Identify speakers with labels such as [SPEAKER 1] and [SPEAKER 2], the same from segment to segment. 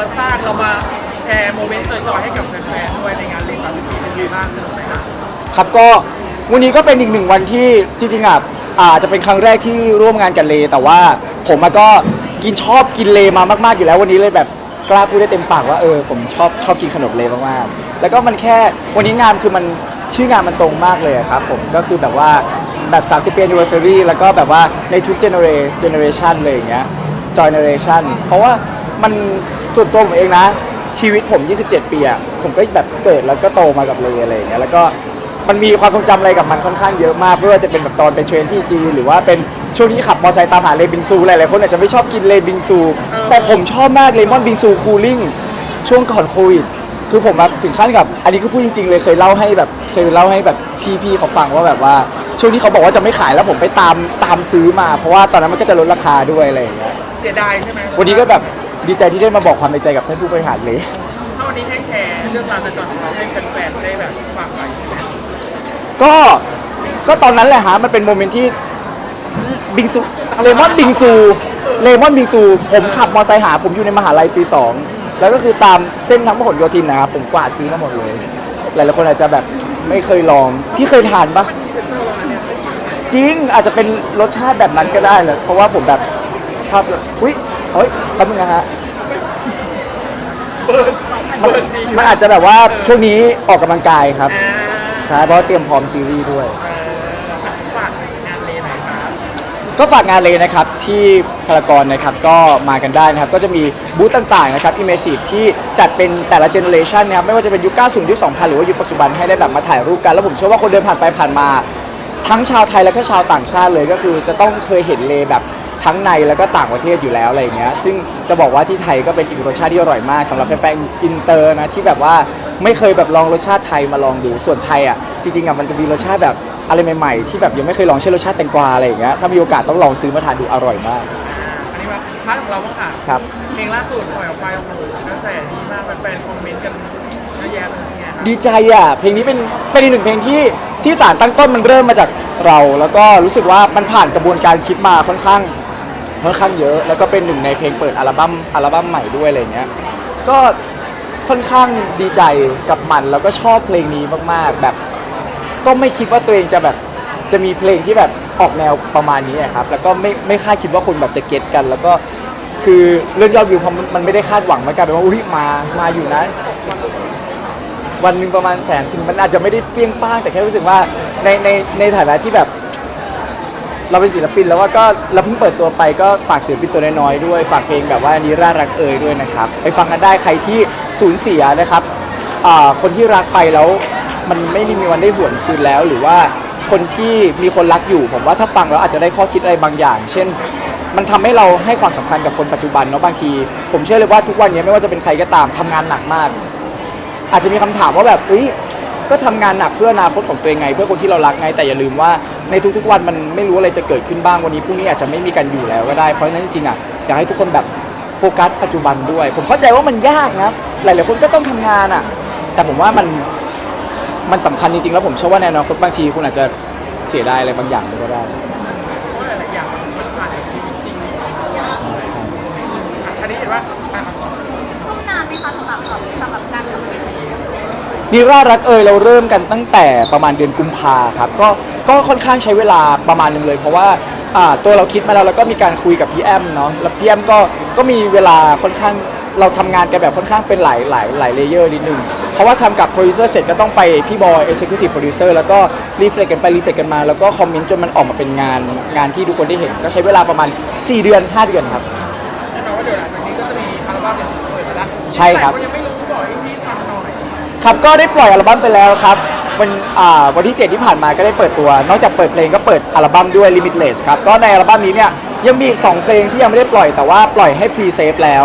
[SPEAKER 1] มาสร้างเรามาแชร์โมเมนต์จอยๆให้กับแฟนๆด้วยในงานเลสามปีเป็นไงบ้างสนุกไหมครับ
[SPEAKER 2] ครับก็วันนี้ก็เป็นอีกหนึ่งวันที่จริงๆอะอาจจะเป็นครั้งแรกที่ร่วมงานกันเล แต่ว่าผมอะก็กินชอบกินเลมามากๆอยู่แล้ววันนี้เลยแบบกล้าพูดได้เต็มปากว่าเออผมชอบชอบกินขนมเลมากๆแล้วก็มันแค่วันนี้งานคือมันชื่องานมันตรงมากเลยอะครับผมก็คือแบบว่าแบบ 30ปี anniversary แล้วก็แบบว่าในทุก generation generation เลยอย่างเงี้ย generation เพราะว่ามัน ส่วนตัวผมเองนะ ชีวิตผม 27 ปีอะผมก็แบบเกิดแล้วก็โตมากับเลอะไรอย่างเงี้ยแล้วก็มันมีความทรงจำอะไรกับมันค่อนข้างเยอะมากไม่ว่าจะเป็นแบบตอนไปเทรนที่จีนหรือว่าเป็นช่วงที่ขับมอเตอร์ไซค์ตามหาเลบิงซูหลายๆคนอาจจะไม่ชอบกินเลบิงซู แต่ผมชอบมากเลมอนบิงซูคูลิ่งช่วงก่อนโควิดคือผมแบบถึงขั้นกับอันนี้คือพูดจริงๆเลยเคยเล่าให้แบบเคยเล่าให้แบบพี่ๆเขาฟังว่าแบบว่า ช่วงที่เขาบอกว่าจะไม่ขายแล้วผมไปตามตามซื้อมา เพราะว่าตอนนั้นมันก็จะลดราคาด้วยอะไรอย่างเงี้ย
[SPEAKER 1] เสียดายใช่ไหม
[SPEAKER 2] วันนี้ก็แบบ ดีใจที่ได้มาบอกความในใจกับท่านผู้บริหารเลย
[SPEAKER 1] ถ้าวันนี้ให้แชร์เรื่องราวจอยๆของเราให้แฟนๆได้แบบฟังหน่อย
[SPEAKER 2] ก็ก็ตอนนั้นแหละฮะมันเป็นโมเมนต์ที่บิงซูเลมอนบิงซูเลมอนบิงซูผมขับมอเตอร์ไซค์หา ผมอยู่ในมหาลัยปี 2 แล้วก็คือตามเส้นทั้งพหลโยธินนะครับผมกวาดซื้อมาหมดเลย หลายๆคนอาจจะแบบไม่เคยลอง พี่เคยทานปะจริงอาจจะเป็นรสชาติแบบนั้นก็ได้เลยเพราะว่าผมแบบชอบอุ้ย เฮ้ยแป๊บนึงนะฮะมันมันอาจจะแบบว่าช่วงนี้ออกกำลังกายครับ
[SPEAKER 1] อ่า
[SPEAKER 2] ใช่เพราะว่าเตรียมพร้อมซีรีส์ด้วย
[SPEAKER 1] เออฝากงานเลหน่อยครับ
[SPEAKER 2] ก็ฝากงานเลยนะครับที่พารากอนนะครับก็มากันได้นะครับ ก็จะมีบูธต่างๆนะครับ Immersive ที่จัดเป็นแต่ละเจเนอเรชันนะครับไม่ว่าจะเป็นยุค 90 ยุค 2000 หรือว่ายุคปัจจุบันให้ได้แบบมาถ่ายรูปกัน แล้วผมเชื่อว่าคนเดินผ่านไปผ่านมา ทั้งชาวไทยแล้วก็ชาวต่างชาติเลยก็คือจะต้องเคยเห็นเลแบบ ทั้งในแล้วก็ต่างประเทศอยู่แล้วอะไรอย่างเงี้ยซึ่งจะบอกว่าที่ไทยก็เป็นอีกรสชาติที่อร่อยมากสำหรับแฟนๆอินเตอร์นะที่แบบว่าไม่เคยแบบลองรสชาติไทยมาลองดูส่วนไทยอะจริงๆอะมันจะมีรสชาติแบบอะไรใหม่ๆที่แบบยังไม่เคยลองเช่นรสชาติแตงกวาอะไรอย่างเงี้ยถ้ามีโอกาสต้องลองซื้อมาทานดูอร่อยมาก
[SPEAKER 1] อันนี้ว่าพาร์ทของเราบ้างค่ะ
[SPEAKER 2] ครับ
[SPEAKER 1] เพลงล่าสุดปล่อยออกไปโอ้โหกระแสดีมากแฟนๆคอมเมนต์กันเยอะแยะเลยเนี่ย
[SPEAKER 2] ดีใจอะเพลงนี้เป็นเป็นอีกหนึ่งเพลงที่ที่สารตั้งต้นมันเริ่มมาจากเรา แล้วก็รู้สึกว่ามันผ่านกระบวนการคิดมาค่อนข้าง ค่อนข้างเยอะแล้วก็เป็นหนึ่งในเพลงเปิดอัลบั้มอัลบั้มใหม่ด้วยอะไรเงี้ยก็ค่อนข้างดีใจกับมันแล้วก็ชอบเพลงนี้มากๆ แบบ ก็ไม่คิดว่าตัวเองจะแบบจะมีเพลงที่แบบออกแนวประมาณนี้อะครับแล้วก็ไม่ไม่คาดคิดว่าคนแบบจะเก็ตกัน แล้วก็คือเรื่องยอดวิวพอมันมันไม่ได้คาดหวังมันกลายเป็นว่าอุ้ยมามาอยู่นะ วันหนึ่งประมาณแสนถึงมันอาจจะไม่ได้เปรี้ยงป้างแต่แค่รู้สึกว่าในในในฐานะที่แบบ เราเป็นศิลปินแล้วว่าก็เราเพิ่งเปิดตัวไปก็ฝากศิลปินตัวน้อยๆด้วย ฝากเพลงแบบว่านี้ร่ารักเอ่ยด้วยนะครับไปฟังกันได้ใครที่สูญเสียนะครับคนที่รักไปแล้วมันไม่ได้มีวันได้หวนคืนแล้ว หรือว่าคนที่มีคนรักอยู่ ผมว่าถ้าฟังแล้วอาจจะได้ข้อคิดอะไรบางอย่าง เช่น มันทำให้เราให้ความสำคัญกับคนปัจจุบันเนาะบางที ผมเชื่อเลยว่าทุกวันนี้ไม่ว่าจะเป็นใครก็ตามทำงานหนักมาก อาจจะมีคำถามว่าแบบเอ้ย ก็ทำงานหนักเพื่ออนาคตของตัวเองไง เพื่อคนที่เรารักไง แต่อย่าลืมว่าในทุกๆวันมันไม่รู้อะไรจะเกิดขึ้นบ้างวันนี้พรุ่งนี้อาจจะไม่มีกันอยู่แล้วก็ได้เพราะฉะนั้นจริงๆอะอยากให้ทุกคนแบบโฟกัสปัจจุบันด้วย ผมเข้าใจว่ามันยากนะหลายๆคนก็ต้องทำงานอะ แต่ผมว่ามันมันสำคัญจริงๆแล้วผมเชื่อว่าในอนาคตบางทีคุณอาจจะเสียดายอะไรบางอย่างก็ได้
[SPEAKER 1] เพราะหลายๆอย่างมันผ่านจากชีวิตจริงอะคราวนี้เห็นว่า
[SPEAKER 3] นิรารั
[SPEAKER 2] กเอยเราเริ่มกันตั้งแต่ประมาณเดือนกุมภาครับก็ก็ค่อนข้างใช้เวลาประมาณหนึงเลย เพราะว่าอ่าตัวเราคิดมาแล้วแล้วก็มีการคุยกับพี่แอมเนาะแล้วพี่แอมก็ก็มีเวลาค่อนข้างเราทำงานกันแบบค่อนข้างเป็นหลายหลายหลายเลเยอร์นิดนึงเพราะว่าทำกับโปรดิวเซอร์เสร็จก็ต้องไปพี่บอยเอ็กซิคิวทีฟโปรดิวเซอร์แล้วก็รีเฟล็กกันไปรีเฟล็กกันมา แล้วก็คอมเมนต์จนมันออกมาเป็นงานงานที่ทุกคนได้เห็น ก็ใช้เวลาประมาณ 4 เดือน 5 เดือนครับ
[SPEAKER 1] แน่นอนว่าเดี๋ยวหลังจากนี้ก็จะมีอัลบั้มอย่างเปิดไปแล้ว
[SPEAKER 2] ใช่ครับ
[SPEAKER 1] แต่ก็ยังไม่รู้บอกให้พี่ฟังหน่อย
[SPEAKER 2] ครับก็ได้ปล่อยอัลบั้มไปแล้วครับวันอ่าวันที่ 7 ที่ผ่านมาก็ได้เปิดตัว นอกจากเปิดเพลงก็เปิดอัลบั้มด้วย Limitless ครับ ก็ในอัลบั้มนี้เนี่ยยังมีอีก 2 เพลงที่ยังไม่ได้ปล่อยแต่ว่าปล่อยให้พรีเซฟแล้ว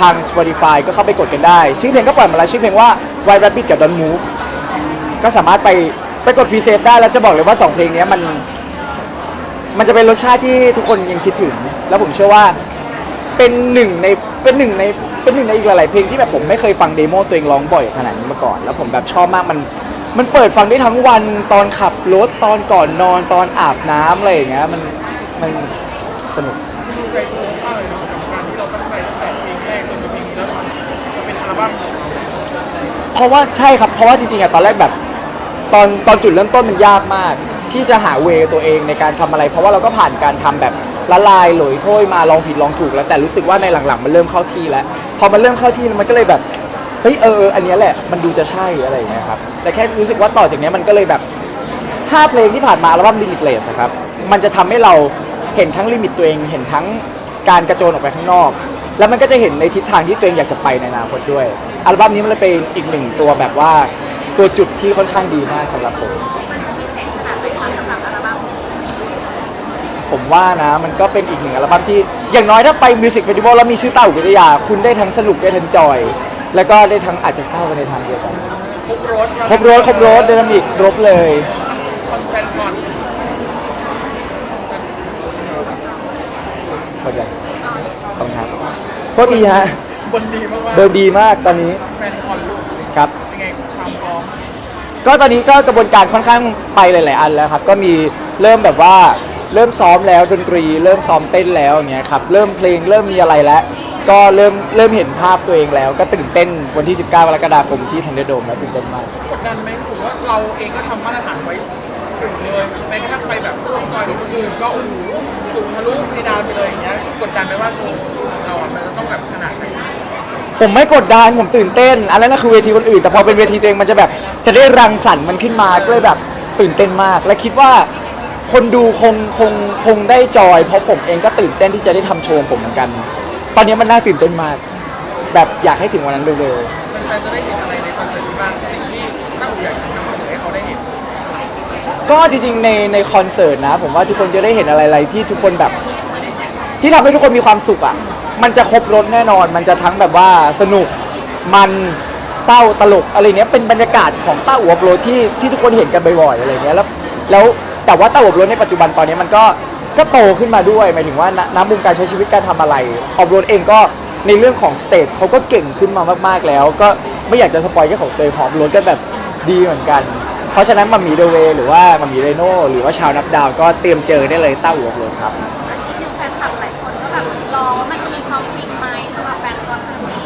[SPEAKER 2] ทาง Spotify ก็เข้าไปกดกันได้ ชื่อเพลงก็ปล่อยมาแล้วชื่อเพลงว่า White Rabbit กับ Don't Move ก็สามารถไปไปกดพรีเซฟได้แล้วจะบอกเลยว่า 2 เพลงนี้มัน มันจะเป็นรสชาติที่ทุกคนยังคิดถึง แล้วผมเชื่อว่าเป็นหนึ่งในเป็นหนึ่งใน เป็นหนึ่งในอีกหลายๆเพลงที่แบบผมไม่เคยฟังเดโมตัวเองร้องบ่อยขนาดนี้มาก่อน แล้วผมแบบชอบมากมัน มันเปิดฟังได้ทั้งวันตอนขับรถตอนก่อนนอนตอนอาบน้ำอะไรอย่างเงี้ยมันมันสนุก
[SPEAKER 1] ดูใจฟูมากเลยเนาะกับการที่เราตั้งใจตั้งแต่เพลงแรกจนมาเพลงนี้แล้วมันลบั้ม
[SPEAKER 2] เพราะว่าใช่ครับ เพราะว่าจริงๆอะตอนแรกแบบ ตอนตอนจุดเริ่มต้นมันยากมาก ที่จะหาเวตัวเองในการทำอะไร เพราะว่าเราก็ผ่านการทำแบบ ละลายหลอยถ้วยมาลองผิดลองถูกแล้วแต่รู้สึกว่าในหลังๆ มันเริ่มเข้าที่แล้ว พอมันเริ่มเข้าที่มันก็เลยแบบเฮ้ยเอออันเนี้ยแหละมันดูจะใช่อะไรอย่างเงี้ยครับแต่แค่รู้สึกว่าต่อจากเนี้ยมันก็เลยแบบห้าเพลงที่ผ่านมาอัลบั้ม Limitless อะครับมันจะทำให้เราเห็นทั้งลิมิตตัวเอง เห็นทั้งการกระโจนออกไปข้างนอก แล้วมันก็จะเห็นในทิศทางที่ตัวเองอยากจะไปในอนาคตด้วย อัลบั้มนี้มันเลยเป็นอีกหนึ่งตัวแบบว่าตัวจุดที่ค่อนข้างดีมากสำหรับผม
[SPEAKER 3] มันจะพิเศษขนาดไหนคะสำหรับอัลบั้มนี้
[SPEAKER 2] ผมว่านะมันก็เป็นอีกหนึ่งอัลบั้มที่อย่างน้อยถ้าไปมิวสิกเฟสติวัลแล้วมีชื่อเต้าอุวิทยา คุณได้ทั้งสนุกได้ทั้งจอย แล้วก็ได้ทั้งอาจจะเศร้าไปในทางเดียวกัน
[SPEAKER 1] ครบรถ
[SPEAKER 2] ครบรถครบรถดินามิกครบเลย
[SPEAKER 1] คอนแฟนคอน
[SPEAKER 2] เข้าใจขอบคุณครับโคตรดีฮะ
[SPEAKER 1] บนดีมาก
[SPEAKER 2] เบอร์ดีมากตอนนี้
[SPEAKER 1] ๆแฟนคอนลูก
[SPEAKER 2] ครับ
[SPEAKER 1] เป็นไงความพร้อม
[SPEAKER 2] ก็ตอนนี้ก็กระบวนการค่อนข้างไปหลาย ๆ อันแล้วครับ ก็มีเริ่มแบบว่า เริ่มซ้อมแล้วดนตรี เริ่มซ้อมเต้นแล้วอย่างเงี้ยครับเริ่มเพลงเริ่มมีอะไรแล้ว ก็เริ่มเริ่มเห็นภาพตัวเองแล้ว ก็ตื่นเต้นวันที่ 19กรกฎาคมที่ทันเดอร์โดมแล้วตื่นเต้นมาก
[SPEAKER 1] กดดันไหมผมว่าเราเองก็ทำมาตรฐานไว้สูงเลยแม้กระทั่งไปแบบร่วมจอยกับคนอื่นก็โอ้โหสูงทะลุเพดานไปเลยอย่างเงี้ยกดดันไหมว่าโชว์ของเราอะมันจะต้องแบบขนาดไหน
[SPEAKER 2] ผมไม่กดดันผมตื่นเต้น อันนั้นนะคือเวทีคนอื่น แต่พอเป็นเวทีตัวเองมันจะแบบจะได้รังสรรค์มันขึ้นมาก็เลยแบบตื่นเต้นมาก และคิดว่า คนดูคงคงคงได้จอย เพราะผมเองก็ตื่นเต้นที่จะได้ทำโชว์ของผมเหมือนกัน ตอนนี้มันน่าตื่นเต้นมาก แบบอยากให้ถึงวันนั้นเร็ว
[SPEAKER 1] แฟนๆจะได้เห็นอะไรในคอนเสิร์ตนี้บ้างสิ่งที่ตั้งอยากนำเสนอให้เขาได้เห็น
[SPEAKER 2] ๆก็จริงๆในในคอนเสิร์ตนะ ผมว่าทุกคนจะได้เห็นอะไรๆที่ทุกคนแบบ ที่ทำให้ทุกคนมีความสุขอะ มันจะครบรถแน่นอน มันจะทั้งแบบว่าสนุก มันเศร้าตลกอะไรเนี้ย เป็นบรรยากาศของต้าอัวโฟลที่ที่ทุกคนเห็นกันบ่อยๆอะไรเงี้ย แล้วแล้ว แต่ว่าต้าอัวโฟลในปัจจุบันตอนนี้มันก็ก็โตขึ้นมาด้วยหมายถึงว่าณน้ำมุมการใช้ชีวิตการทำอะไรออฟโรดเองก็ในเรื่องของสเตจเขาก็เก่งขึ้นมามากๆแล้ว ก็ไม่อยากจะสปอยแค่ของตัวเองของออฟโรดก็แบบดีเหมือนกัน เพราะฉะนั้นมามีเดเวหรือว่ามามีเรโน่หรือว่าชาวนับดาวก็เตรียมเจอได้เลยต้าอัวโฟลครับ
[SPEAKER 3] แฟนคลับหลายคนก็แบบรอว่ามันจะมีความฟินไหมสำหรับแฟนคอนครั้งนี้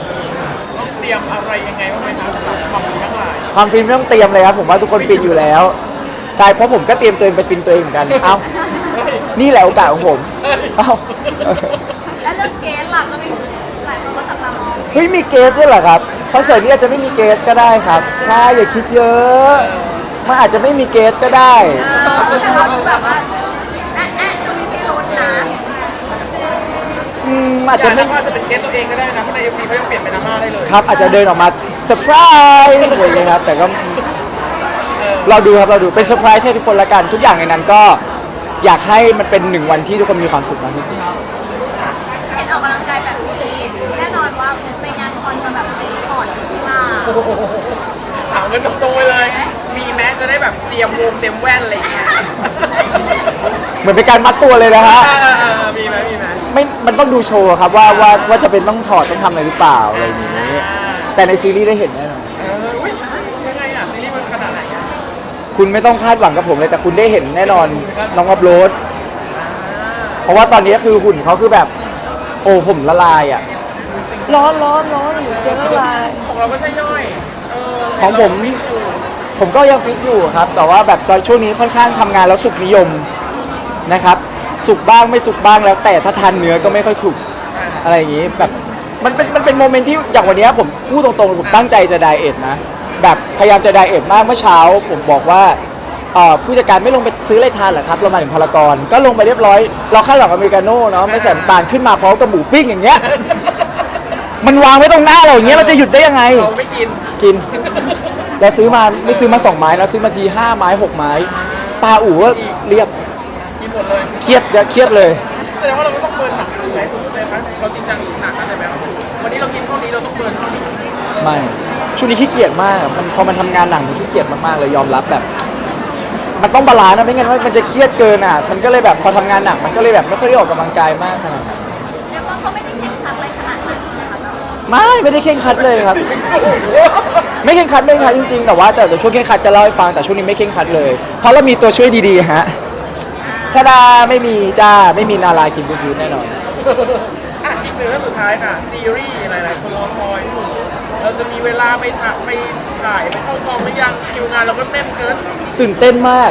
[SPEAKER 1] ต้องเตรียมอะไรยังไงบ้างไหมครับสำหรับความรู้ทั้งหลาย
[SPEAKER 2] ความฟินไม่ต้องเตรียมเลยครับผมว่าทุกคนฟินอยู่แล้ว ใช่เพราะผมก็เตรียมตัวเองไปฟินตัวเองเหมือนกันเอ้า
[SPEAKER 1] เฮ้ย
[SPEAKER 2] นี่แหละโอกาสของผมเอ้า
[SPEAKER 3] และเรื่องเกสล่ะก็มีหลายคนก็จับตามอง
[SPEAKER 2] เฮ้ยมีเกสด้วยเหรอครับคอนเสิร์ตนี้อาจจะไม่มีเกสก็ได้ครับ ใช่อย่าคิดเยอะมันอาจจะไม่มีเกสก็ได้
[SPEAKER 3] เออแต่เราคือแบบว่าแอะแอะตรงนี้พี่รุ้นนะ
[SPEAKER 2] อืมอาจ
[SPEAKER 1] อ
[SPEAKER 2] จะ
[SPEAKER 1] ย่า
[SPEAKER 2] ไม่
[SPEAKER 1] นะว่าจะเป็นเกสตัวเองก็ได้นะเพราะในเอ็มวีเขายังเปลี่ยนเป็นอาม่าได้เลย
[SPEAKER 2] ครับอาจจะเดินออกมาเซอร์ไพรส์อะไรอย่างเงี้ยครับแต่ก็ เราดูครับเราดูเป็นเซอร์ไพรส์ให้ทุกคนละกันทุกอย่างในนั้นก็อยากให้มันเป็นหนึ่งวันที่ทุกคนมีความสุขมากที่สุด
[SPEAKER 3] เห็นออกกำลังกายแบบนี้แน่นอนว่าไปงานคอนจะแบบไปถอดเสื้อผ้า
[SPEAKER 1] ถามกันตรงๆไปเลย มีแม้จะได้แบบเตรียมวงเตรียมแว่นอะไรอย่างเงี้ย
[SPEAKER 2] เหมือนเป็นการมัดตัวเลยนะฮะ
[SPEAKER 1] เออเออเออมีไหมมีไหม
[SPEAKER 2] ไม่มันต้องดูโชว์ครับว่าว่าว่าจะเป็นต้องถอดต้องทำอะไรหรือเปล่าอะไรอย่างนี้ แต่ในซีรีส์ได้เห็นแน่นอน คุณไม่ต้องคาดหวังกับผมเลยแต่คุณได้เห็นแน่นอนน้องอัพโหลด เพราะว่าตอนนี้คือหุ่นเขาคือแบบ โอ้ผมละลายอะ ร้อนร้อนร้อนหรือจะละลาย
[SPEAKER 1] ของเราก็ใช่ย่อยเออ
[SPEAKER 2] ของผม
[SPEAKER 1] ฟิตอยู่
[SPEAKER 2] ผมก็ยังฟิตอยู่ครับ แต่ว่าแบบช่วงนี้ค่อนข้างทำงานแล้วสุกนิยมนะครับ สุกบ้างไม่สุกบ้างแล้ว แต่ถ้าทานเนื้อก็ไม่ค่อยสุก
[SPEAKER 1] อะ
[SPEAKER 2] อะไรอย่างนี้แบบมันเป็นมันเป็นโมเมนต์ที่อย่างวันเนี้ยผมพูดตรงๆผมตั้งใจจะไดเอทนะ แบบพยายามจะไดเอทมากเมื่อเช้า ผมบอกว่าเอ่อผู้จัดการไม่ลงไปซื้ออะไรทานเหรอครับเรามาถึงพารากอนก็ลงไปเรียบร้อย เราคาดหวังอเมริกาโน่เนาะไม่ใส่น้ำตาลขึ้นมาพร้อมกับหมูปิ้งอย่างเงี้ยมันวางไว้ตรงหน้าเราอย่างเงี้ยเราจะหยุดได้ยังไง
[SPEAKER 1] เราไม่กิน
[SPEAKER 2] กิน เราซื้อมาไม่ซื้อมาสองไม้นะซื้อมาทีห้าไม้หกไม้ ตาอู๋ก็เรียบ
[SPEAKER 1] กินหมดเลย
[SPEAKER 2] เครียดเครียดเลย
[SPEAKER 1] แสดงว่าเราก็ต้องเบิร์นหนักถูกไหมถูกไหมครับเราจริงจังหนักกันเลยไหมครับวันนี้เรากินเท่านี้เราต้องเบิร์นเท่านี้
[SPEAKER 2] ไม่ ช่วงนี้ขี้เกียจมากมันพอมันทำงานหนักมันขี้เกียจมากๆเลยยอมรับแบบ มันต้องบาลานซ์นะไม่งั้นว่ามันจะเครียดเกินอะ มันก็เลยแบบพอทำงานหนักมันก็เลยแบบไม่ค่อยได้ออกกำลังกายมากขนาดนั้น
[SPEAKER 3] เรียกว่าก็ไม่ได้แข่งขันอะไรขนาดนั้นใช่ไหมคะเรา
[SPEAKER 2] ไม่ไม่ได้เคร่งครัดเลยครับ ไม่เคร่งครัดไม่เคร่งครัดจริงๆ แต่ว่าแต่แต่ช่วงเคร่งครัดจะเล่าให้ฟังแต่ช่วงนี้ไม่เคร่งครัดเลย เพราะเรามีตัวช่วยดีๆฮะถ้าดาไม่มีจ้าไม่มีนาราคินบูบูแน่นอน
[SPEAKER 1] อะอีกหนึ่งเรื่องสุดท้ายค่ะ ซีรีส์หลายๆคนรอคอยอยู่ เราจะมีเวลาไปถ่ายไปถ่ายไปเข้ากองไม่ยังคิวงานเราก็แน่นเกิน
[SPEAKER 2] ตื่นเต้นมาก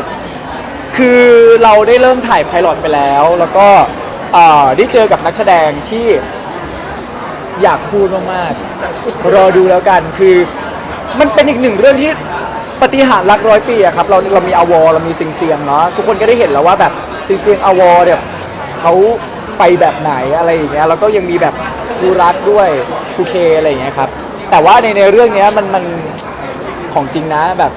[SPEAKER 2] คือเราได้เริ่มถ่ายไพลอตไปแล้ว แล้วก็อ่อได้เจอกับนักแสดงที่อยากพูดมากๆ รอดูแล้วกัน คือมันเป็นอีกหนึ่งเรื่องที่ปฏิหารย์รักร้อยปีอะครับ เราเรามีอวอเรามีซิงเซียงเนาะ ทุกคนก็ได้เห็นแล้วว่าแบบซิงเซียงอวอเนี่ยเขาไปแบบไหนอะไรอย่างเงี้ย แล้วก็ยังมีแบบครูรักด้วยครูเคอะไรอย่างเงี้ยครับ แต่ว่าในในเรื่องเนี้ยมันมันของจริงนะแบบ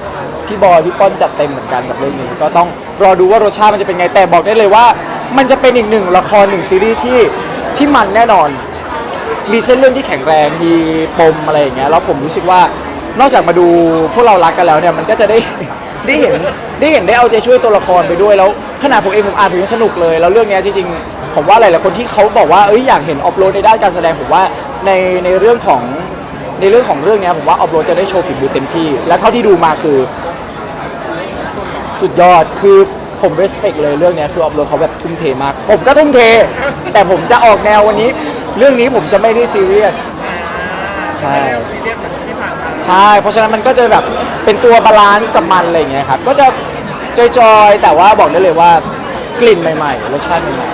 [SPEAKER 2] พี่บอยพี่ป้อนจัดเต็มเหมือนกันกับเรื่องนี้ ก็ต้องรอดูว่ารสชาติมันจะเป็นไงแต่บอกได้เลยว่า มันจะเป็นอีกหนึ่งละครหนึ่งซีรีส์ที่ที่มันแน่นอน มีเส้นเรื่องที่แข็งแรงมีปมอะไรอย่างเงี้ยแล้วผมรู้สึกว่านอกจากมาดูพวกเรารักกันแล้วเนี่ยมันก็จะได้ ได้เห็นได้เห็นได้เอาใจช่วยตัวละครไปด้วยแล้วขนาดผมเองผมอ่านผมยังสนุกเลย แล้วเรื่องเนี้ยจริงๆผมว่าหลายๆคนที่เขาบอกว่าเอ้ยอยากเห็นออฟโรดในด้านการแสดงผมว่าในในเรื่องของ ในเรื่องของเรื่องเนี้ยผมว่าออฟโรดจะได้โชว์ฝีมือเต็มที่ และเท่าที่ดูมาคือ สุดยอดคือผม respect เลยเรื่องเนี้ยคือออฟโรดเขาแบบทุ่มเทมาก ผมก็ทุ่มเท แต่ผมจะออกแนววันนี้ เรื่องนี้ผมจะไม่ได้ซีเรียสใช่
[SPEAKER 1] ซีเรียสเหมือนที่ผ่านมา
[SPEAKER 2] ใช่ เพราะฉะนั้นมันก็จะแบบเป็นตัวบาลานซ์กับมันอะไรอย่างเงี้ยครับ ก็จะจอยๆ แต่ว่าบอกได้เลยว่ากลิ่นใหม่ๆ รสชาติใหม่